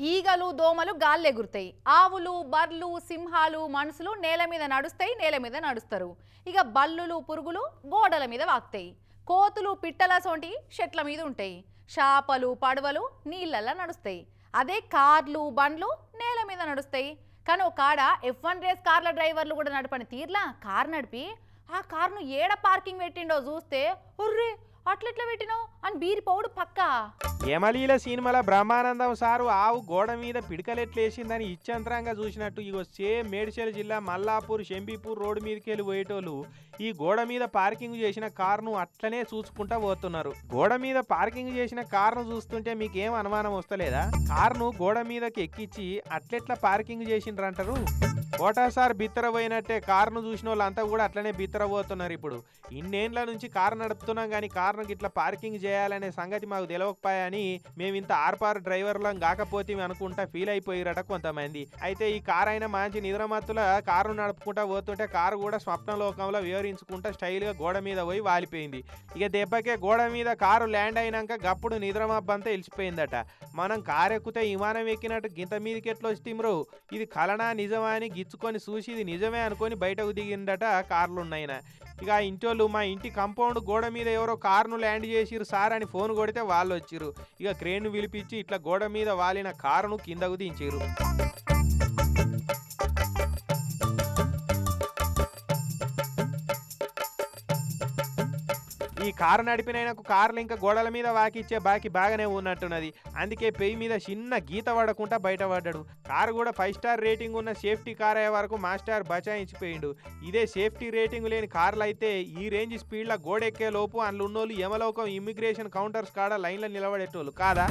ఈగలు దోమలు గాల్లో ఎగురుతాయి. ఆవులు బర్లు సింహాలు మనుషులు నేల మీద నడుస్తాయి నేల మీద నడుస్తారు. ఇక బల్లులు పురుగులు గోడల మీద వాక్తాయి. కోతులు పిట్టల సోంటి చెట్ల మీద ఉంటాయి. చేపలు పడవలు నీళ్ళల్లో నడుస్తాయి. అదే కార్లు బండ్లు నేల మీద నడుస్తాయి. కానీ ఒక కాడ ఎఫ్ వన్ రేస్ కార్ల డ్రైవర్లు కూడా నడపని తీర్లా? కార్ నడిపి? ఆ కార్ను ఏడ పార్కింగ్ పెట్టిండో చూస్తే ఒర్రే అట్లెట్లా పెట్టినావు? అని బీరిపోవుడు పక్క. యమలీల సినిమాల బ్రహ్మానందం సారు ఆవు గోడ మీద పిడకలెట్లేసిందని ఇచ్చంతరంగా చూసినట్టు ఇగో సేమ్ మేడ్చల్ జిల్లా మల్లాపూర్ షంబీపూర్ రోడ్డు మీదకి వెళ్ళి పోయేటోళ్ళు ఈ గోడ మీద పార్కింగ్ చేసిన కారును అట్లనే చూసుకుంటా పోతున్నారు. గోడ మీద పార్కింగ్ చేసిన కారును చూస్తుంటే మీకేం అనుమానం వస్తలేదా? కారును గోడ మీదకి ఎక్కించి అట్లెట్లా పార్కింగ్ చేసిండ్రంటారు? కోటాసార్ బిత్తరపోయినట్టే కారును చూసిన వాళ్ళంతా కూడా అట్లనే బిత్తరపోతున్నారు ఇప్పుడు. ఇన్నేండ్ల నుంచి కారు నడుపుతున్నాం కానీ కారును గిట్లా పార్కింగ్ చేయాలనే సంగతి మాకు తెలియకపోయాని మేము ఇంత ఆర్పార్ డ్రైవర్లం కాకపోతే అనుకుంటా ఫీల్ అయిపోయిరట కొంతమంది. అయితే ఈ కారు అయినా మంచి నిద్రమత్తుల కారు నడుపుకుంటా పోతుంటే కారు కూడా స్వప్న లోకంలో వివరించుకుంటా స్టైల్గా గోడ మీద పోయి వాలిపోయింది. ఇక దెబ్బకే గోడ మీద కారు ల్యాండ్ అయినాక గప్పుడు నిద్రమబ్బంతా ఇలిచిపోయిందట మనం కారు ఎక్కితే విమానం ఎక్కినట్టు గింత మీదకి ఎట్లా వస్తీమ్రో ఇది కలనా నిజమా అని గిచ్చుకొని చూసి ఇది నిజమే అనుకొని బయటకు దిగిందట కార్లు ఉన్నాయిన. ఇక ఆ ఇంటోళ్ళు మా ఇంటి కంపౌండ్ గోడ మీద ఎవరో కారును ల్యాండ్ చేసిరు సార్ అని ఫోన్ కొడితే వాళ్ళు వచ్చిరు ఇక క్రేన్ పిలిపించి ఇట్లా గోడ మీద వాలిన కారును కిందకు దించారు ఈ కారు నడిపిన కార్లు ఇంకా గోడల మీద వాకిచ్చే బాకి బాగానే ఉన్నట్టున్నది. అందుకే పెయి మీద చిన్న గీత పడకుండా బయటపడ్డాడు. కారు కూడా ఫైవ్ స్టార్ రేటింగ్ ఉన్న సేఫ్టీ కార్ అయ్యే వరకు మాస్టర్ బచాయించిపోయిండు. ఇదే సేఫ్టీ రేటింగ్ లేని కార్లు అయితే ఈ రేంజ్ స్పీడ్లో గోడెక్కే లోపు అందులో ఉన్నోళ్ళు యమలోకం ఇమ్మిగ్రేషన్ కౌంటర్స్ కాడ లైన్లో నిలబడేటోళ్ళు కాదా?